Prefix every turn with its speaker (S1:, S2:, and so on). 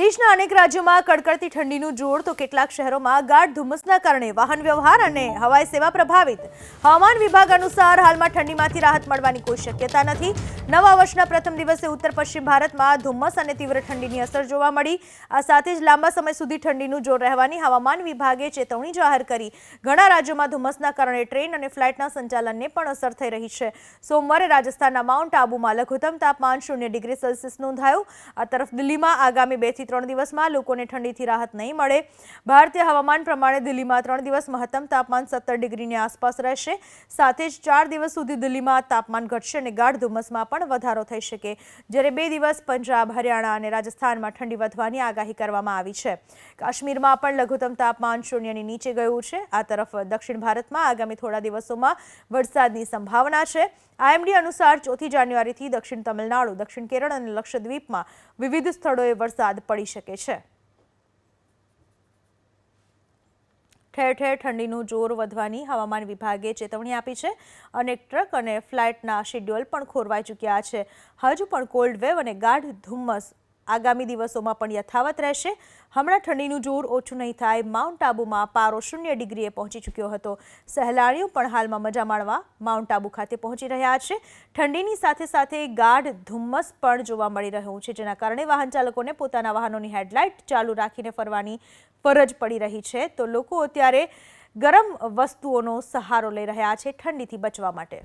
S1: દેશના અનેક રાજ્યોમાં કડકડતી ઠંડીનું જોર તો કેટલાક શહેરોમાં ગાઢ ધુમ્મસના કારણે વાહન વ્યવહાર અને હવાઈ સેવા પ્રભાવિત. હવામાન વિભાગ અનુસાર હાલમાં ઠંડીમાંથી રાહત મળવાની કોઈ શક્યતા નથી. નવા વર્ષના પ્રથમ દિવસે ઉત્તર પશ્ચિમ ભારતમાં ધુમ્મસ અને તીવ્ર ઠંડીની અસર જોવા મળી. આ સાથે જ લાંબા સમય સુધી ઠંડીનું જોર રહેવાની હવામાન વિભાગે ચેતવણી જાહેર કરી. ઘણા રાજ્યોમાં ધુમ્મસના કારણે ટ્રેન અને ફ્લાઇટના સંચાલનને પણ અસર થઈ રહી છે. સોમવારે રાજસ્થાનના માઉન્ટ આબુમાં લઘુત્તમ તાપમાન શૂન્ય ડિગ્રી સેલ્સિયસ નોંધાયું. આ તરફ દિલ્હીમાં આગામી બેથી ત્રણ દિવસમાં લોકોને ઠંડીથી રાહત નહીં મળે. ભારતીય હવામાન પ્રમાણે દિલ્હીમાં ત્રણ દિવસ મહત્તમ તાપમાન સત્તર ડિગ્રીની આસપાસ રહેશે. સાથે જ ચાર દિવસ સુધી દિલ્હીમાં તાપમાન ઘટશે અને ગાઢ ધુમ્મસમાં પણ વધારો થઈ શકે. જ્યારે બે દિવસ પંજાબ, હરિયાણા અને રાજસ્થાનમાં ઠંડી વધવાની આગાહી કરવામાં આવી છે. કાશ્મીરમાં પણ લઘુત્તમ તાપમાન શૂન્યની નીચે ગયું છે. આ તરફ દક્ષિણ ભારતમાં આગામી થોડા દિવસોમાં વરસાદની સંભાવના છે. આઈએમડી અનુસાર ચોથી જાન્યુઆરીથી દક્ષિણ તમિલનાડુ, દક્ષિણ કેરળ અને લક્ષદ્વીપમાં વિવિધ સ્થળોએ વરસાદ પડી શકે છે. ઠેર ઠેર ઠંડીનું જોર વધવાની હવામાન વિભાગે ચેતવણી આપી છે અનેક ટ્રક અને ફ્લાઇટના શેડ્યુલ પણ ખોરવાઈ ચૂક્યા છે. હજુ પણ કોલ્ડ વેવ અને ગાઢ ધુમ્મસ આગામી દિવસોમાં પણ યથાવત રહેશે. હમણાં ઠંડીનું જોર ઓછું નહીં થાય. માઉન્ટ આબુમાં પારો શૂન્ય ડિગ્રીએ પહોંચી ચૂક્યો હતો. સહેલાણીઓ પણ હાલમાં મજા માણવા માઉન્ટ આબુ ખાતે પહોંચી રહ્યા છે. ઠંડીની સાથે સાથે ગાઢ ધુમ્મસ પણ જોવા મળી રહ્યું છે, જેના કારણે વાહન ચાલકોને પોતાના વાહનોની હેડલાઇટ ચાલુ રાખીને ફરવાની ફરજ પડી રહી છે. તો લોકો અત્યારે ગરમ વસ્તુઓનો સહારો લઈ રહ્યા છે ઠંડીથી બચવા માટે.